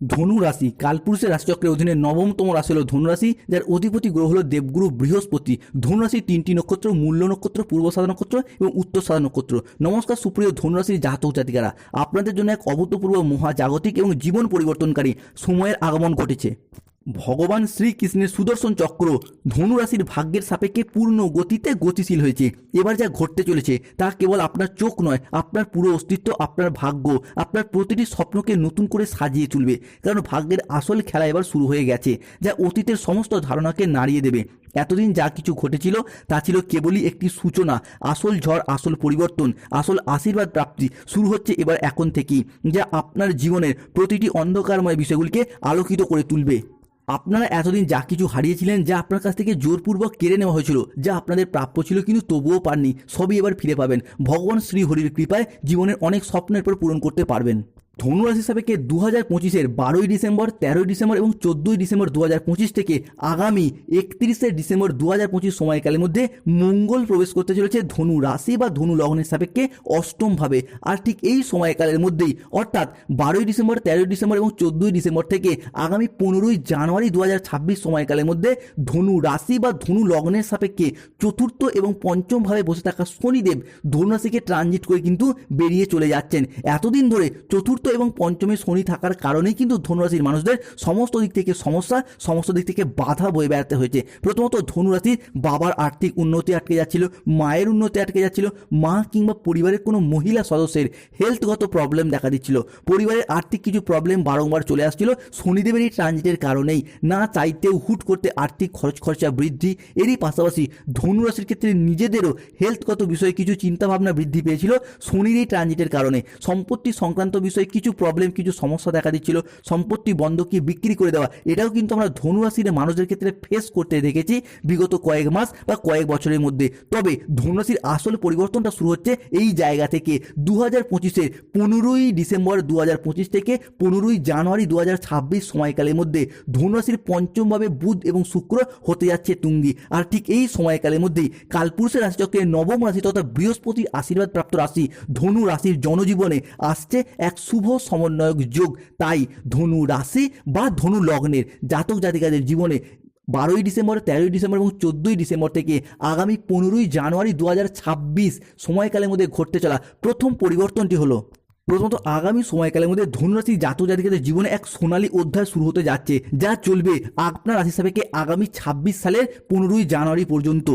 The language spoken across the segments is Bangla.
ধনু রাশি, কালপুরুষের রাশিচক্রের অধীনে নবমতম রাশি হল ধনুরাশি যার অধিপতি গ্রহ হল দেবগুরু বৃহস্পতি। ধনুরাশির তিনটি নক্ষত্র, মূল্য নক্ষত্র, পূর্ব সাদা নক্ষত্র এবং উত্তর সাদা নক্ষত্র। নমস্কার, সুপ্রিয় ধনুরাশির জাতক জাতিকারা, আপনাদের জন্য এক অভূতপূর্ব মহাজাগতিক এবং জীবন পরিবর্তনকারী সময়ের আগমন ঘটেছে। ভগবান শ্রীকৃষ্ণের সুদর্শন চক্র ধনু রাশির ভাগ্যের সাপেক্ষে পূর্ণ গতিতে গতিশীল হয়েছে। এবার যা ঘটতে চলেছে, তা কেবল আপনার চোখ নয়, আপনার পুরো অস্তিত্ব, আপনার ভাগ্য, আপনার প্রতিটি স্বপ্নকে নতুন করে সাজিয়ে তুলবে। কারণ ভাগ্যের আসল খেলা এবার শুরু হয়ে গেছে, যা অতীতের সমস্ত ধারণাকে নাড়িয়ে দেবে। এতদিন যা কিছু ঘটেছিল, তা ছিল কেবলই একটি সূচনা, আসল ঝড়, আসল পরিবর্তন, আসল আশীর্বাদ প্রাপ্তি। শুরু হচ্ছে এবার এখন থেকেই, যা আপনার জীবনের প্রতিটি অন্ধকারময় বিষয়গুলিকে আলোকিত করে তুলবে। আপনারা এতদিন যা কিছু হারিয়েছিলেন, যা আপনার কাছ থেকে জোরপূর্বক কেড়ে নেওয়া হয়েছিল, যা আপনাদের প্রাপ্য ছিল কিন্তু তবুও পাননি, সবই এবার ফিরে পাবেন। ভগবান শ্রী হরির কৃপায় জীবনের অনেক স্বপ্নের পর পূরণ করতে পারবেন। ধনুরাশি সাপেক্ষে দু হাজার পঁচিশের বারোই ডিসেম্বর, তেরোই ডিসেম্বর এবং চোদ্দোই ডিসেম্বর দু হাজার পঁচিশ থেকে আগামী একত্রিশে ডিসেম্বর দু হাজার পঁচিশ সময়কালের মধ্যে মঙ্গল প্রবেশ করতে চলেছে ধনু রাশি বা ধনু লগ্নের সাপেক্ষে অষ্টমভাবে। আর ঠিক এই সময়কালের মধ্যেই অর্থাৎ বারোই ডিসেম্বর, তেরোই ডিসেম্বর এবং চোদ্দোই ডিসেম্বর থেকে আগামী পনেরোই জানুয়ারি দু হাজার ছাব্বিশ সময়কালের মধ্যে ধনু রাশি বা ধনু লগ্নের সাপেক্ষে চতুর্থ এবং পঞ্চমভাবে বসে থাকা শনিদেব ধনু রাশিকে ট্রানজিট করে কিন্তু বেরিয়ে চলে যাচ্ছেন। এতদিন ধরে চতুর্থ এবং পঞ্চমে শনি থাকার কারণেই কিন্তু ধনুরাশির মানুষদের সমস্ত দিক থেকে সমস্যা, সমস্ত দিক থেকে বাধা বয়ে বেড়াতে হয়েছে। প্রথমত ধনুরাশির বাবার আর্থিক উন্নতি আটকে যাচ্ছিল, মায়ের উন্নতি আটকে যাচ্ছিল, মা কিংবা পরিবারের কোনো মহিলা সদস্যের হেলথগত প্রবলেম দেখা দিচ্ছিল। পরিবারের আর্থিক কিছু প্রবলেম বারংবার চলে আসছিল শনিদেবের এই ট্রানজিটের কারণেই। না চাইতেও হুট করতে আর্থিক খরচ খরচা বৃদ্ধি, এরই পাশাপাশি ধনুরাশির ক্ষেত্রে নিজেদেরও হেলথগত বিষয়ে কিছু চিন্তাভাবনা বৃদ্ধি পেয়েছিল শনির এই ট্রানজিটের কারণে। সম্পত্তি সংক্রান্ত বিষয়ে কিছু প্রবলেম কিছু সমস্যা দেখা দিচ্ছিল, সম্পত্তি বন্ধকি বিক্রি করে দেওয়া। এটাও কিন্তু আমরা ধনুরাশির মানুষদের ক্ষেত্রে ফেস করতে দেখেছি বিগত কয়েক মাস বা কয়েক বছরের মধ্যে। তবে ধনুরাশির আসল পরিবর্তনটা শুরু হচ্ছে এই জায়গা থেকে। দু হাজার পঁচিশের পনেরোই ডিসেম্বর দু হাজার পঁচিশ থেকে পনেরোই জানুয়ারি দু হাজার ছাব্বিশ সময়কালের মধ্যে ধনুরাশির পঞ্চমভাবে বুধ এবং শুক্র হতে যাচ্ছে তুঙ্গি। আর ঠিক এই সময়কালের মধ্যেই কালপুরুষের রাশিচক্রের নবম রাশি তথা বৃহস্পতির আশীর্বাদ প্রাপ্ত রাশি ধনু রাশির জনজীবনে আসছে এক শুভ সমন্বয়ক যোগ, তাই ধনু রাশি বা ধনু লগ্নের জাতক জাতিকাদের জীবনে বারোই ডিসেম্বর, তেরোই ডিসেম্বর এবং চোদ্দোই ডিসেম্বর থেকে আগামী পনেরোই জানুয়ারি দু হাজার ছাব্বিশ সময়কালের মধ্যে ঘটতে চলা প্রথম পরিবর্তনটি হলো, প্রথমত আগামী সময়কালের মধ্যে ধনুরাশি জাতক জাতিকাদের জীবনে এক সোনালী অধ্যায় শুরু হতে যাচ্ছে, যা চলবে আপনার রাশি সাপেক্ষে আগামী ছাব্বিশ সালের পনেরোই জানুয়ারি পর্যন্ত।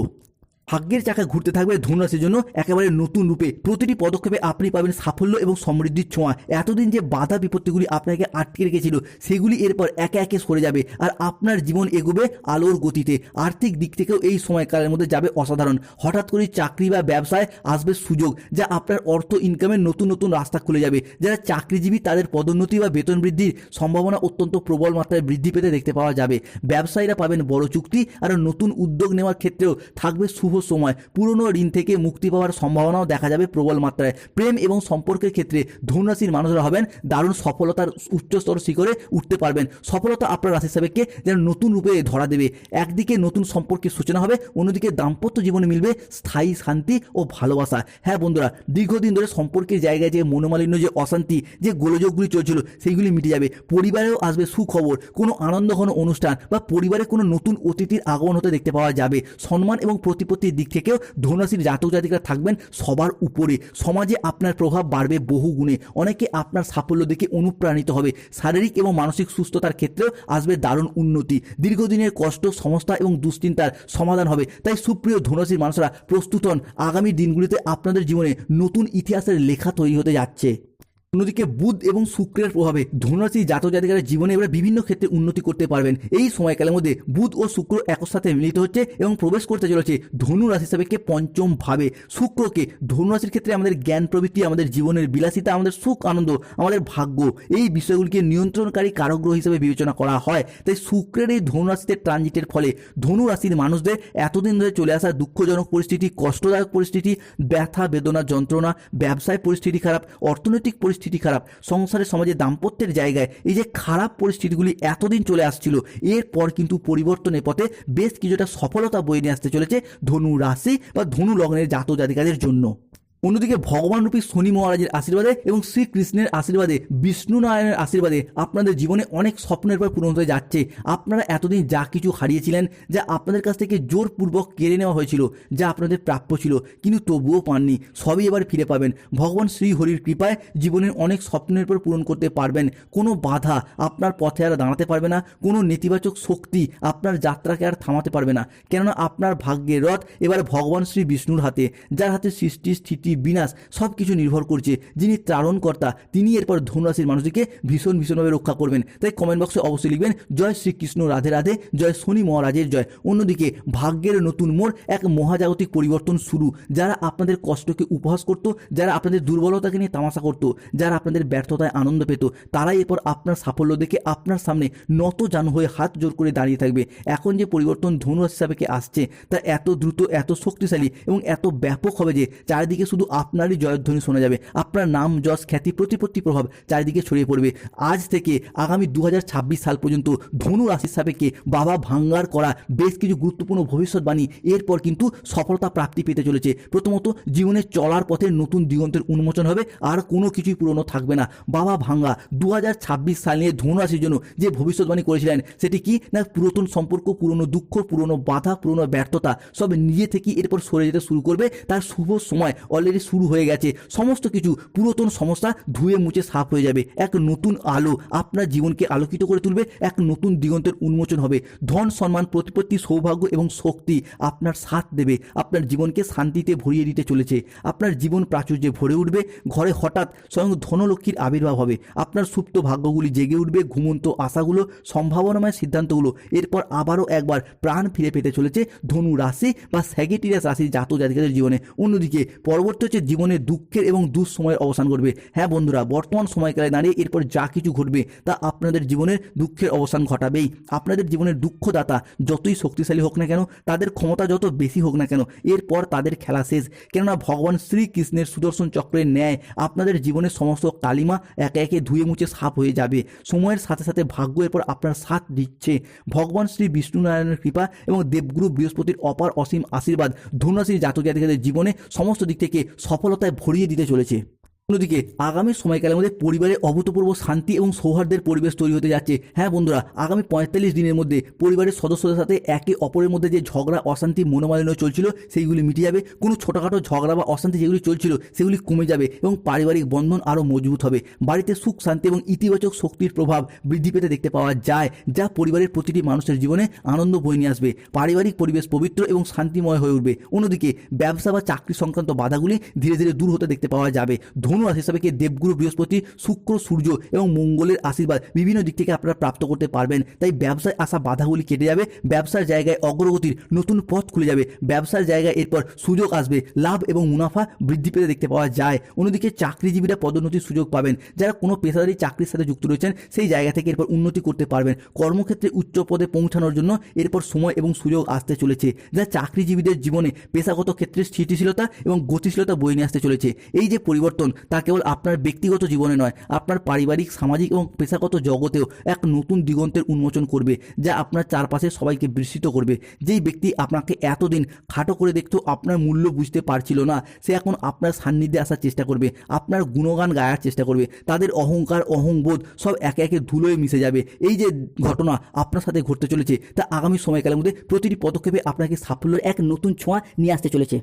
ভাগ্যের চাকা ঘুরতে থাকবে ধনুরাশির জন্য একেবারে নতুন রূপে। প্রতিটি পদক্ষেপে আপনি পাবেন সাফল্য এবং সমৃদ্ধির ছোঁয়া। এতদিন যে বাধা বিপত্তিগুলি আপনাকে আটকে রেখেছিল, সেগুলি এরপর একে একে সরে যাবে আর আপনার জীবন এগোবে আলোর গতিতে। আর্থিক দিক থেকেও এই সময়কালের মধ্যে যাবে অসাধারণ। হঠাৎ করে চাকরি বা ব্যবসায় আসবে সুযোগ, যা আপনার অর্থ ইনকামের নতুন নতুন রাস্তা খুলে যাবে। যারা চাকরিজীবী, তাদের পদোন্নতি বা বেতন বৃদ্ধির সম্ভাবনা অত্যন্ত প্রবল মাত্রায় বৃদ্ধি পেতে দেখতে পাওয়া যাবে। ব্যবসায়ীরা পাবেন বড় চুক্তি আর নতুন উদ্যোগ নেওয়ার ক্ষেত্রেও থাকবে শুভ সময় পুরনো ঋণ থেকে মুক্তি পাওয়ার সম্ভাবনাও দেখা যাবে প্রবল মাত্রায়। প্রেম এবং সম্পর্কের ক্ষেত্রে ধনুরাশির মানুষরা হবেন দারুণ সফলতার উচ্চস্তর শিখরে উঠতে পারবেন। সফলতা আপনার রাশি সাপেক্ষে যেন নতুন রূপে ধরা দেবে। একদিকে নতুন সম্পর্কের সূচনা হবে, অন্যদিকে দাম্পত্য জীবনে মিলবে স্থায়ী শান্তি ও ভালোবাসা। হ্যাঁ বন্ধুরা, দীর্ঘদিন ধরে সম্পর্কের জায়গায় যে মনোমালিন্য, যে অশান্তি, যে গোলযোগগুলি চলছিল, সেইগুলি মিটে যাবে। পরিবারেও আসবে সুখবর। কোনো আনন্দঘন অনুষ্ঠান বা পরিবারে কোনো নতুন অতিথির আগমন হতে দেখতে পাওয়া যাবে। সম্মান এবং প্রতিপত্তির দিক থেকেও ধনুরাশির জাতক জাতিকারা থাকবেন সবার উপরে। সমাজে আপনার প্রভাব বাড়বে বহু গুণে। অনেকে আপনার সাফল্য দেখে অনুপ্রাণিত হবে। শারীরিক এবং মানসিক সুস্থতার ক্ষেত্রেও আসবে দারুণ উন্নতি। দীর্ঘদিনের কষ্ট, সমস্যা এবং দুশ্চিন্তার সমাধান হবে। তাই সুপ্রিয় ধনুরাশির মানুষরা প্রস্তুত হন। আগামী দিনগুলিতে আপনাদের জীবনে নতুন ইতিহাসের লেখা তৈরি হতে যাচ্ছে। অন্যদিকে বুধ এবং শুক্রের প্রভাবে ধনুরাশি জাতক জাতিকারা জীবনে এবার বিভিন্ন ক্ষেত্রে উন্নতি করতে পারবেন। এই সময়কালের মধ্যে বুধ ও শুক্র একর সাথে মিলিত হচ্ছে এবং প্রবেশ করতে চলেছে ধনু রাশি সাপেক্ষে পঞ্চম ভাবে। শুক্রকে ধনু রাশির ক্ষেত্রে আমাদের জ্ঞান প্রবৃত্তি, আমাদের জীবনের বিলাসিতা, আমাদের সুখ, আনন্দ, আমাদের ভাগ্য, এই বিষয়গুলিকে নিয়ন্ত্রণকারী কারগ্রহ হিসেবে বিবেচনা করা হয়। তাই শুক্রের এই ধনু রাশিতে ট্রানজিটের ফলে ধনু রাশির মানুষদের এতদিন ধরে চলে আসা দুঃখজনক পরিস্থিতি, কষ্টদায়ক পরিস্থিতি, ব্যথা, বেদনা, যন্ত্রণা, ব্যবসায় পরিস্থিতি খারাপ, অর্থনৈতিক পরিস্থিতি খারাপ। সংসারে সমাজে দাম্পত্যের জায়গায় এই যে খারাপ পরিস্থিতিগুলি এতদিন চলে আসছিল, এরপর কিন্তু পরিবর্তনের পথে বেশ কিছুটা সফলতা বয়ে নিয়ে আসতে চলেছে ধনু রাশি বা ধনু লগ্নের জাত জাতিকাদের জন্য। অন্যদিকে ভগবান রূপী শনি মহারাজের আশীর্বাদে এবং শ্রীকৃষ্ণের আশীর্বাদে, বিষ্ণু নারায়ণের আশীর্বাদে আপনাদের জীবনে অনেক স্বপ্নের পর পূরণ হতে যাচ্ছে। আপনারা এতদিন যা কিছু হারিয়েছিলেন, যা আপনাদের কাছ থেকে জোরপূর্বক কেড়ে নেওয়া হয়েছিল, যা আপনাদের প্রাপ্য ছিল, কিন্তু তবুও পাননি। সবই এবার ফিরে পাবেন। ভগবান শ্রী হরির কৃপায় জীবনের অনেক স্বপ্নের পর পূরণ করতে পারবেন। কোনো বাধা আপনার পথে আর দাঁড়াতে পারবে না, কোনো নেতিবাচক শক্তি আপনার যাত্রাকে আর থামাতে পারবে না। কেননা আপনার ভাগ্যের রথ এবার ভগবান শ্রী বিষ্ণুর হাতে, যার হাতে সৃষ্টি স্থিতি বিনাশ সব কিছু নির্ভর করছে। যিনি ত্রাণকর্তা, তিনি এরপর ধনুরাশির মানুষদেরকে ভীষণ ভীষণভাবে রক্ষা করবেন। তাই কমেন্ট বক্সে অবশ্যই লিখবেন, জয় শ্রীকৃষ্ণ, রাধে রাধে, জয় শনি মহারাজের জয়। অন্যদিকে, ভাগ্যের নতুন মোড় এক মহাজাগতিক পরিবর্তন শুরু। যারা আপনাদের কষ্টকে উপহাস করত, যারা আপনাদের দুর্বলতাকে নিয়ে তামাশা করত, যারা আপনাদের ব্যর্থতায় আনন্দ পেত, তারাই এরপর আপনার সাফল্য দেখে আপনার সামনে নত জান হয়ে হাত জোর করে দাঁড়িয়ে থাকবে। এখন যে পরিবর্তন ধনুরাশি হিসাবে আসছে, তা এত দ্রুত, এত শক্তিশালী এবং এত ব্যাপক হবে যে, চারিদিকে শুধু আপনারই জয়ধ্বনি শোনা যাবে। আপনার নাম, যশ, খ্যাতি, প্রতিপত্তি প্রভাব চারিদিকে ছড়িয়ে পড়বে। আজ থেকে আগামী দু হাজার ছাব্বিশ সাল পর্যন্ত ধনু রাশির সাপেক্ষে বাবা ভাঙ্গার করা বেশ কিছু গুরুত্বপূর্ণ ভবিষ্যৎবাণী এরপর কিন্তু সফলতা প্রাপ্তি পেতে চলেছে। প্রথমত, জীবনে চলার পথে নতুন দিগন্তের উন্মোচন হবে, আর কোনো কিছুই পুরনো থাকবে না। বাবা ভাঙ্গা দু হাজার ছাব্বিশ সাল নিয়ে ধনু রাশির জন্য যে ভবিষ্যৎবাণী করেছিলেন, সেটি কি না পুরাতন সম্পর্ক, পুরনো দুঃখ, পুরনো বাধা, পুরনো ব্যর্থতা সব নিজে থেকেই এরপর সরে যেতে শুরু করবে। তার শুভ সময় অলরেডি শুরু হয়ে গেছে। সমস্ত কিছু, পুরাতন সমস্যা ধুয়ে মুছে সাফ হয়ে যাবে। এক নতুন আলো আপনার জীবনকে আলোকিত করে তুলবে, এক নতুন দিগন্তের উন্মোচন হবে। ধন, সম্মান, প্রতিপত্তি, সৌভাগ্য এবং শক্তি আপনার সাথ দেবে। আপনার জীবনকে শান্তিতে ভরিয়ে দিতে চলেছে। আপনার জীবন প্রাচুর্যে ভরে উঠবে। ঘরে হঠাৎ স্বয়ং ধনলক্ষ্মীর আবির্ভাব হবে। আপনার সুপ্ত ভাগ্যগুলি জেগে উঠবে। ঘুমন্ত আশাগুলো, সম্ভাবনাময় সিদ্ধান্তগুলো, এরপর আবারও একবার প্রাণ ফিরে পেতে চলেছে ধনু রাশি বা স্যাগেটিরিয়াস রাশির জাত জাতিকাদের জীবনে। অন্যদিকে পরবর্তী হচ্ছে জীবনে দুঃখের এবং দুঃসময়ের অবসান ঘটবে। হ্যাঁ বন্ধুরা, বর্তমান সময়কালে দাঁড়িয়ে এরপর যা কিছু ঘটবে তা আপনাদের জীবনের দুঃখের অবসান ঘটাবেই। আপনাদের জীবনের দুঃখদাতা যতই শক্তিশালী হোক না কেন, তাদের ক্ষমতা যত বেশি হোক না কেন, এরপর তাদের খেলা শেষ। কেননা ভগবান শ্রীকৃষ্ণের সুদর্শন চক্রের ন্যায় আপনাদের জীবনের সমস্ত কালিমা একে একে ধুয়ে মুছে সাফ হয়ে যাবে। সময়ের সাথে সাথে ভাগ্য এরপর আপনার সাথ দিচ্ছে। ভগবান শ্রী বিষ্ণুনারায়ণের কৃপা এবং দেবগুরু বৃহস্পতির অপার অসীম আশীর্বাদ, ধনুরাশির জাতক জাতিকাদের জীবনে সমস্ত দিক থেকে সফলতায় ভরিয়ে দিতে চলেছে। অন্যদিকে আগামী সময়কালের মধ্যে পরিবারে অভূতপূর্ব শান্তি এবং সৌহার্দ্যের পরিবেশ তৈরি হতে যাচ্ছে। হ্যাঁ বন্ধুরা, আগামী পঁয়তাল্লিশ দিনের মধ্যে পরিবারের সদস্যদের সাথে একে অপরের মধ্যে যে ঝগড়া, অশান্তি, মনোমালিন্য চলছিল, সেইগুলি মিটে যাবে। কোনো ছোটোখাটো ঝগড়া বা অশান্তি যেগুলি চলছিল, সেগুলি কমে যাবে এবং পারিবারিক বন্ধন আরও মজবুত হবে। বাড়িতে সুখ, শান্তি এবং ইতিবাচক শক্তির প্রভাব বৃদ্ধি পেতে দেখতে পাওয়া যায়, যা পরিবারের প্রতিটি মানুষের জীবনে আনন্দ বয়ে নিয়ে আসবে। পারিবারিক পরিবেশ পবিত্র এবং শান্তিময় হয়ে উঠবে। অন্যদিকে ব্যবসা বা চাকরি সংক্রান্ত বাধাগুলি ধীরে ধীরে দূর হতে দেখতে পাওয়া যাবে। ধনু রাশি হিসাবে কি দেবগুরু, বৃহস্পতি, শুক্র, সূর্য এবং মঙ্গলের আশীর্বাদ বিভিন্ন দিক থেকে আপনারা প্রাপ্ত করতে পারবেন। তাই ব্যবসায় আসা বাধাগুলি কেটে যাবে, ব্যবসার জায়গায় অগ্রগতির নতুন পথ খুলে যাবে, ব্যবসার জায়গায় এরপর সুযোগ আসবে, লাভ এবং মুনাফা বৃদ্ধি পেতে দেখতে পাওয়া যায়। অন্যদিকে চাকরিজীবীরা পদোন্নতির সুযোগ পাবেন, যারা কোনো পেশাদারি চাকরির সাথে যুক্ত রয়েছেন, সেই জায়গা থেকে এরপর উন্নতি করতে পারবেন। কর্মক্ষেত্রে উচ্চ পদে পৌঁছানোর জন্য এরপর সময় এবং সুযোগ আসতে চলেছে, যা চাকরিজীবীদের জীবনে পেশাগত ক্ষেত্রে স্থিতিশীলতা এবং গতিশীলতা বয়ে নিয়ে আসতে চলেছে। এই যে পরিবর্তন তা কেবল আপনার ব্যক্তিগত জীবনে নয়, আপনার পারিবারিক, সামাজিক এবং পেশাগত জগতেও এক নতুন দিগন্তের উন্মোচন করবে, যা আপনার চারপাশে সবাইকে বিস্মিত করবে। যেই ব্যক্তি আপনাকে এতদিন খাটো করে দেখতো আপনার মূল্য বুঝতে পারছিল না, সে এখন আপনার সান্নিধ্যে আসার চেষ্টা করবে, আপনার গুণগান গায়ার চেষ্টা করবে, তাদের অহংকার, অহংবোধ সব একে একে ধুলোয় মিশে যাবে। এই যে ঘটনা আপনার সাথে ঘটতে চলেছে, তা আগামী সময়কালের মধ্যে প্রতিটি পদক্ষেপে আপনাকে সাফল্যের এক নতুন ছোঁয়া নিয়ে আসতে চলেছে।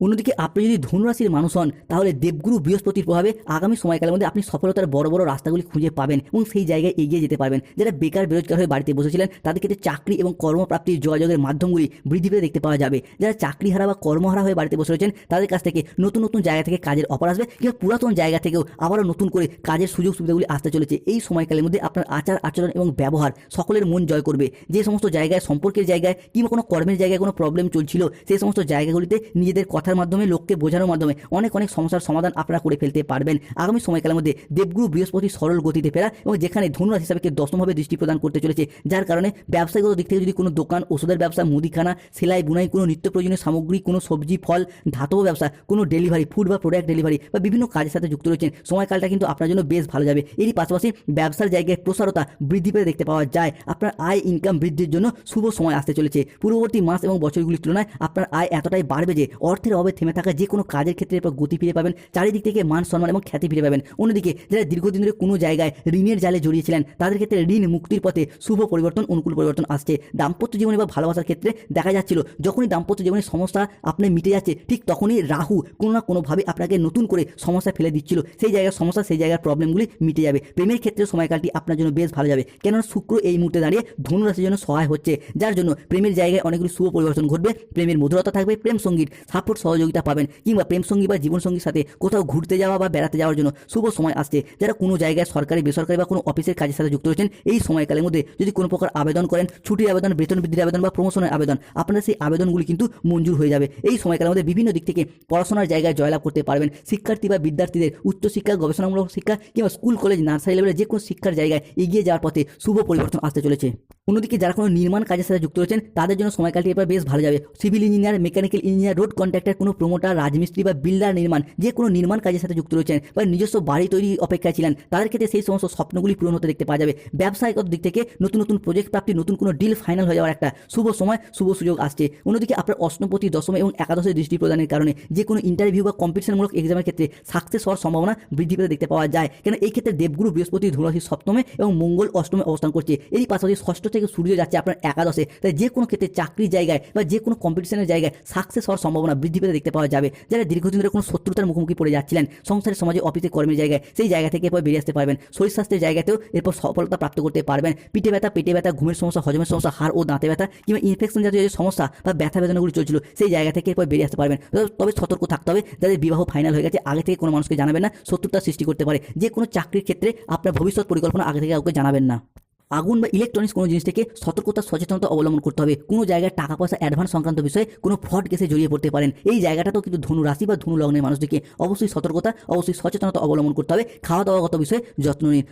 অন্যদিকে আপনি যদি ধনুরাশির মানুষ হন, তাহলে দেবগুরু বৃহস্পতির প্রভাবে আগামী সময়কালের মধ্যে আপনি সফলতার বড় বড় রাস্তাগুলি খুঁজে পাবেন এবং সেই জায়গায় এগিয়ে যেতে পারবেন। যারা বেকার, বেরোজগার হয়ে বাড়িতে বসেছিলেন, তাদের ক্ষেত্রে চাকরি এবং কর্মপ্রাপ্তির যোগাযোগের মাধ্যমগুলি বৃদ্ধি পেতে দেখতে পাওয়া যাবে। যারা চাকরি হারা বা কর্মহারা হয়ে বাড়িতে বসে রয়েছেন, তাদের কাছ থেকে নতুন নতুন জায়গা থেকে কাজের অফার আসবে কিংবা পুরাতন জায়গা থেকেও আবারও নতুন করে কাজের সুযোগ সুবিধাগুলি আসতে চলেছে। এই সময়কালের মধ্যে আপনার আচার, আচরণ এবং ব্যবহার সকলের মন জয় করবে। যে সমস্ত জায়গায়, সম্পর্কের জায়গায় কিংবা কোনো কর্মের জায়গায় কোনো প্রবলেম চলছিল সেই সমস্ত জায়গাগুলিতে নিজেদের কথার মাধ্যমে, লোককে বোঝানোর মাধ্যমে অনেক অনেক সমস্যার সমাধান আপনারা করে ফেলতে পারবেন। আগামী সময়কালের মধ্যে দেবগুরু বৃহস্পতি সরল গতিতে ফেরা এবং যেখানে ধনুরাশি হিসাবে দশমভাবে দৃষ্টি প্রদান করতে চলেছে, যার কারণে ব্যবসায়িক দিক থেকে যদি কোনো দোকান, ওষুধের ব্যবসা, মুদিখানা, সেলাই, বুনাই, কোনো নিত্য প্রয়োজনীয় সামগ্রী, কোনো সবজি, ফল, ধাতব ব্যবসা, কোনো ডেলিভারি, ফুড বা প্রোডাক্ট ডেলিভারি বা বিভিন্ন কাজের সাথে যুক্ত রয়েছেন, সময়কালটা কিন্তু আপনার জন্য বেশ ভালো যাবে। এরই পাশাপাশি ব্যবসার জায়গায় প্রসারতা বৃদ্ধি পেতে দেখতে পাওয়া যায়। আপনার আয় ইনকাম বৃদ্ধির জন্য শুভ সময় আসতে চলেছে। পূর্ববর্তী মাস এবং বছরগুলির তুলনায় আপনার আয় এতটাই বাড়বে যে অর্থের অভাবে থেমে থাকা যে কোনো কাজের ক্ষেত্রে এরপর গতি ফিরে পাবেন। চারিদিক থেকে মান সম্মান এবং খ্যাতি ফিরে পাবেন। অন্যদিকে যারা দীর্ঘদিন ধরে কোনো জায়গায় ঋণের জালে জড়িয়েছিলেন, তাদের ক্ষেত্রে ঋণ মুক্তির পথে শুভ পরিবর্তন, অনুকূল পরিবর্তন আসছে। দাম্পত্য জীবনে বা ভালোবাসার ক্ষেত্রে দেখা যাচ্ছিল, যখনই দাম্পত্য জীবনের সমস্যা আপনার মিটে যাচ্ছে, ঠিক তখনই রাহু কোনো না কোনোভাবে আপনাকে নতুন করে সমস্যা ফেলে দিচ্ছিল। সেই জায়গার সমস্যা, সেই জায়গার প্রবলেমগুলি মিটে যাবে। প্রেমের ক্ষেত্রে সময়কালটি আপনার জন্য বেশ ভালো যাবে। কেননা শুক্র এই মুহূর্তে দাঁড়িয়ে ধনুরাশির জন্য সহায় হচ্ছে, যার জন্য প্রেমের জায়গায় অনেকগুলি শুভ পরিবর্তন ঘটবে। প্রেমের মধুরতা থাকবে, প্রেম সংগীত সাপোর্ট সহযোগিতা পাবেন কিংবা প্রেম সঙ্গী বা জীবনসঙ্গীর সাথে কোথাও ঘুরতে যাওয়া বা বেড়াতে যাওয়ার জন্য শুভ সময় আসছে। যারা কোনো জায়গায় সরকারি, বেসরকারি বা কোনো অফিসের কাজের সাথে যুক্ত রয়েছেন, এই সময়কালের মধ্যে যদি কোনো প্রকার আবেদন করেন, ছুটির আবেদন, বেতন বৃদ্ধির আবেদন বা প্রমোশনের আবেদন আপনার সেই আবেদনগুলি কিন্তু মঞ্জুর হয়ে যাবে। এই সময়কালের মধ্যে বিভিন্ন দিক থেকে পড়াশোনার জায়গায় জয়লাভ করতে পারবেন। শিক্ষার্থী বা বিদ্যার্থীদের উচ্চশিক্ষা, গবেষণামূলক শিক্ষা কিংবা স্কুল, কলেজ, নার্সারি লেভেলের যে কোনো শিক্ষার জায়গায় এগিয়ে যাওয়ার পথে শুভ পরিবর্তন আসতে চলেছে। অন্যদিকে যারা কোনো নির্মাণ কাজের সাথে যুক্ত রয়েছেন, তাদের জন্য সময়কালটি এবার বেশ ভালো যাবে। Civil engineer, mechanical engineer, road contractor, কোনো প্রমোটার, রাজমিস্ত্রি বা বিল্ডার নির্মাণ, যে কোনো নির্মাণ কাজের সাথে যুক্ত রয়েছেন বা নিজস্ব বাড়ি তৈরি অপেক্ষায় ছিলেন, তাদের ক্ষেত্রে সেই সমস্ত স্বপ্নগুলি পূরণ হতে দেখতে পাওয়া যাবে। ব্যবসায়িক দিক থেকে নতুন নতুন প্রজেক্ট প্রাপ্তি নতুন কোনো ডিল ফাইনাল হয়ে যাওয়ার একটা শুভ সময়, শুভ সুযোগ আসছে। অন্যদিকে আপনার অষ্টমপতি, দশম এবং একাদশের দৃষ্টি প্রদানের কারণে যে কোনো ইন্টারভিউ বা কম্পিটিশনমূলক এক্সামের ক্ষেত্রে সাকসেস হওয়ার সম্ভাবনা বৃদ্ধি পেতে দেখতে পাওয়া যায়। কেন, এই ক্ষেত্রে দেবগুরু বৃহস্পতি ধনুরাশি সপ্তমে এবং মঙ্গল অষ্টমে অবস্থান করছে। এরই পাশাপাশি ষষ্ঠ সূর্য যাচ্ছে আপনার একাদশে, তাই যে কোনো ক্ষেত্রে চাকরির জায়গায় বা যে কোনো কম্পিটিশনের জায়গায় সাকসেস হওয়ার সম্ভাবনা বৃদ্ধি পেতে দেখতে পাওয়া যাবে। যারা দীর্ঘদিন ধরে কোনো শত্রুতার মুখোমুখি পড়ে যাচ্ছিলেন সংসারের সমাজে অফিসে কর্মের জায়গায়, সেই জায়গা থেকে এরপর বেরিয়ে আসতে পারবেন। শরীর স্বাস্থ্যের জায়গাতেও এরপর সফলতা প্রাপ্ত করতে পারবেন। পিঠে ব্যথা, পেটে ব্যথা, ঘুমের সমস্যা, হজমের সমস্যা, হাড় ও দাঁতে ব্যথা, কিংবা ইনফেকশন জাতীয় যে সমস্যা বা ব্যথা বেদনাগুলি চলছিল, সেই জায়গা থেকে এরপর বেরিয়ে আসতে পারবেন। তবে- তবে সতর্ক থাকতে হবে। যাদের বিবাহ ফাইনাল হয়ে গেছে, আগে থেকে কোনো মানুষকে জানাবেন না, শত্রুতা সৃষ্টি করতে পারে। যে কোনো চাকরির ক্ষেত্রে আপনার ভবিষ্যৎ পরিকল্পনা আগে থেকে কাউকে জানাবেন না। আগুন বা ইলেকট্রনিক্স কোনো জিনিস থেকে সতর্কতা, সচেতনতা অবলম্বন করতে হবে। কোনো জায়গায় টাকা পয়সা অ্যাডভান্স সংক্রান্ত বিষয়ে কোনো ফ্রড কেসে জড়িয়ে পড়তে পারেন। এই জায়গাটাতেও কিন্তু ধনু রাশি বা ধনু লগ্নের মানুষদেরকে অবশ্যই সতর্কতা, অবশ্যই সচেতনতা অবলম্বন করতে হবে। খাওয়া দাওয়াগত বিষয়ে যত্ন নিন।